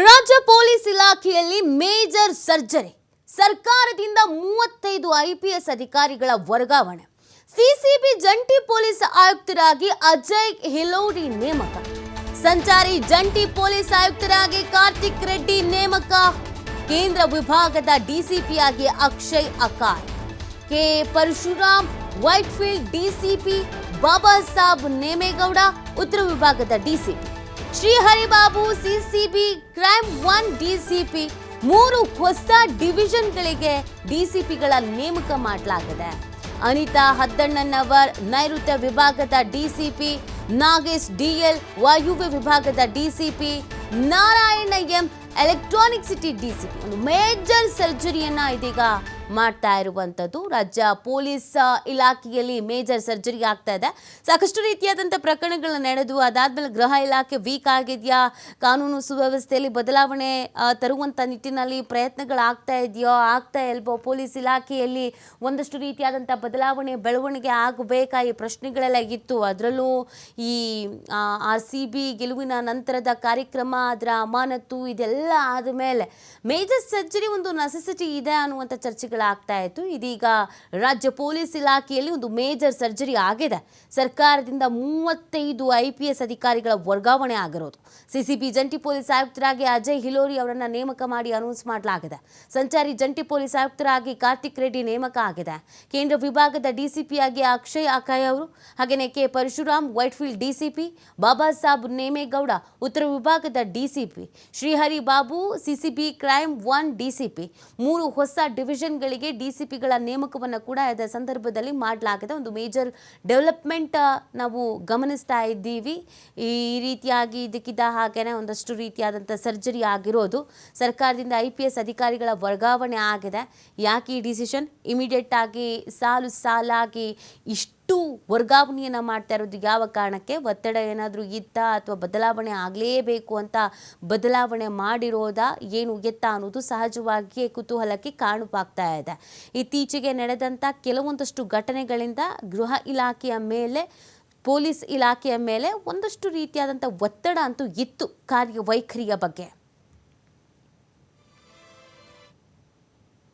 ರಾಜ್ಯ ಪೊಲೀಸ್ ಇಲಾಖೆಯಲ್ಲಿ major surgery, ಸರ್ಕಾರದಿಂದ ಮೂವತ್ತೈದು ಐಪಿಎಸ್ ಅಧಿಕಾರಿಗಳ ವರ್ಗಾವಣೆ. ಸಿಸಿಬಿ ಜಂಟಿ ಪೊಲೀಸ್ ಆಯುಕ್ತರಾಗಿ ಅಜಯ್ ಹಿಲೋಡಿ ನೇಮಕ. ಸಂಚಾರಿ ಜಂಟಿ ಪೊಲೀಸ್ ಆಯುಕ್ತರಾಗಿ ಕಾರ್ತಿಕ್ ರೆಡ್ಡಿ ನೇಮಕ. ಕೇಂದ್ರ ವಿಭಾಗದ ಡಿಸಿಪಿಯಾಗಿ Akshay Akar. K. Parashuram, Whitefield DCP Baba Sab Nemegowda, ಉತ್ತರ ವಿಭಾಗದ DCP. Sriharibabu CCB crime one DCP ಮೂರು ಹೊಸ ಡಿವಿಷನ್ಗಳಿಗೆ ಡಿಸಿಪಿಗಳ ನೇಮಕ ಮಾಡಲಾಗಿದೆ. ಅನಿತಾ ಹದ್ದಣ್ಣನವರ್ ನೈಋತ್ಯ ವಿಭಾಗದ ಡಿಸಿಪಿ ನಾಗೇಶ್ ಡಿಎಲ್ ವಾಯುವ್ಯ ವಿಭಾಗದ DCP Narayana M, Electronic City DCP ಒಂದು ಮೇಜರ್ ಸರ್ಜರಿಯನ್ನ ಇದೀಗ ಮಾಡ್ತಾ ಇರುವಂಥದ್ದು ರಾಜ್ಯ ಪೊಲೀಸ್ ಇಲಾಖೆಯಲ್ಲಿ ಮೇಜರ್ ಸರ್ಜರಿ ಆಗ್ತಾ ಇದೆ. ಸಾಕಷ್ಟು ರೀತಿಯಾದಂಥ ಪ್ರಕರಣಗಳು ನಡೆದು, ಅದಾದಮೇಲೆ ಗೃಹ ಇಲಾಖೆ ವೀಕ್ ಆಗಿದೆಯಾ? ಕಾನೂನು ಸುವ್ಯವಸ್ಥೆಯಲ್ಲಿ ಬದಲಾವಣೆ ತರುವಂಥ ನಿಟ್ಟಿನಲ್ಲಿ ಪ್ರಯತ್ನಗಳಾಗ್ತಾ ಇದೆಯೋ, ಆಗ್ತಾ ಇಲ್ವೋ? ಪೊಲೀಸ್ ಇಲಾಖೆಯಲ್ಲಿ ಒಂದಷ್ಟು ರೀತಿಯಾದಂಥ ಬದಲಾವಣೆ, ಬೆಳವಣಿಗೆ ಆಗಬೇಕಾ? ಈ ಪ್ರಶ್ನೆಗಳೆಲ್ಲ ಇತ್ತು. ಅದರಲ್ಲೂ ಈ ಆರ್ ಸಿ ಬಿ ಗೆಲುವಿನ ನಂತರದ ಕಾರ್ಯಕ್ರಮ, ಅದರ ಅಮಾನತು ಇದೆಲ್ಲ ಆದಮೇಲೆ ಮೇಜರ್ ಸರ್ಜರಿ ಒಂದು ನೆಸೆಸಿಟಿ ಇದೆ ಅನ್ನುವಂಥ ಚರ್ಚೆಗಳಾಗ್ತಾ ಇತ್ತು. ಇದೀಗ ರಾಜ್ಯ ಪೊಲೀಸ್ ಇಲಾಖೆಯಲ್ಲಿ ಒಂದು ಮೇಜರ್ ಸರ್ಜರಿ ಆಗಿದೆ. ಸರ್ಕಾರದಿಂದ ಮೂವತ್ತೈದು ಐ ಪಿ ಎಸ್ ಅಧಿಕಾರಿಗಳ ವರ್ಗಾವಣೆ ಆಗಿರೋದು. ಸಿಸಿಬಿ ಜಂಟಿ ಪೊಲೀಸ್ ಆಯುಕ್ತರಾಗಿ ಅಜಯ್ ಹಿಲೋರಿ ಅವರನ್ನು ನೇಮಕ ಮಾಡಿ ಅನೌನ್ಸ್ ಮಾಡಲಾಗಿದೆ. ಸಂಚಾರಿ ಜಂಟಿ ಪೊಲೀಸ್ ಆಯುಕ್ತರಾಗಿ ಕಾರ್ತಿಕ್ ರೆಡ್ಡಿ ನೇಮಕ ಆಗಿದೆ. ಕೇಂದ್ರ ವಿಭಾಗದ ಡಿಸಿಪಿಯಾಗಿ ಅಕ್ಷಯ್ ಅಕಾಯ್ ಅವರು ಹಾಗೆಯೇ K Parashuram, Whitefield DCP Baba Sab Nemegowda, ಉತ್ತರ ವಿಭಾಗದ DCP Srihari Babu CCB crime one DCP ಮೂರು ಹೊಸ ಡಿವಿಷನ್ಗಳಿಗೆ ಡಿಸಿಪಿಗಳ ನೇಮಕವನ್ನು ಕೂಡ ಇದರ ಸಂದರ್ಭದಲ್ಲಿ ಮಾಡಲಾಗಿದೆ ಒಂದು ಮೇಜರ್ ಡೆವಲಪ್ಮೆಂಟ್ ನಾವು ಗಮನಿಸ್ತಾ ಇದ್ದೀವಿ. ಈ ರೀತಿಯಾಗಿ ಇದಕ್ಕಿದ್ದ ಹಾಗೇನೆ ಒಂದಷ್ಟು ರೀತಿಯಾದಂಥ ಸರ್ಜರಿ ಆಗಿರೋದು. ಸರ್ಕಾರದಿಂದ ಐ ಪಿ ಎಸ್ ಅಧಿಕಾರಿಗಳ ವರ್ಗಾವಣೆ ಆಗಿದೆ. ಯಾಕೆ ಈ ಡಿಸಿಷನ್ ಇಮಿಡಿಯೇಟ್ ಆಗಿ ಸಾಲು ಸಾಲಾಗಿ ಇಷ್ಟು ವರ್ಗಾವಣೆಯನ್ನು ಮಾಡ್ತಾ ಇರೋದು ಯಾವ ಕಾರಣಕ್ಕೆ? ಒತ್ತಡ ಏನಾದರೂ ಇತ್ತ ಅಥವಾ ಬದಲಾವಣೆ ಆಗಲೇಬೇಕು ಅಂತ ಬದಲಾವಣೆ ಮಾಡಿರೋದಾ? ಏನು ಎತ್ತ ಅನ್ನೋದು ಸಹಜವಾಗಿಯೇ ಕುತೂಹಲಕ್ಕೆ ಕಾರಣವಾಗ್ತಾ ಇದೆ. ಇತ್ತೀಚೆಗೆ ನಡೆದಂಥ ಕೆಲವೊಂದಷ್ಟು ಘಟನೆಗಳಿಂದ ಗೃಹ ಇಲಾಖೆಯ ಮೇಲೆ, ಪೊಲೀಸ್ ಇಲಾಖೆಯ ಮೇಲೆ ಒಂದಷ್ಟು ರೀತಿಯಾದಂಥ ಒತ್ತಡ ಅಂತೂ ಇತ್ತು ಕಾರ್ಯವೈಖರಿಯ ಬಗ್ಗೆ.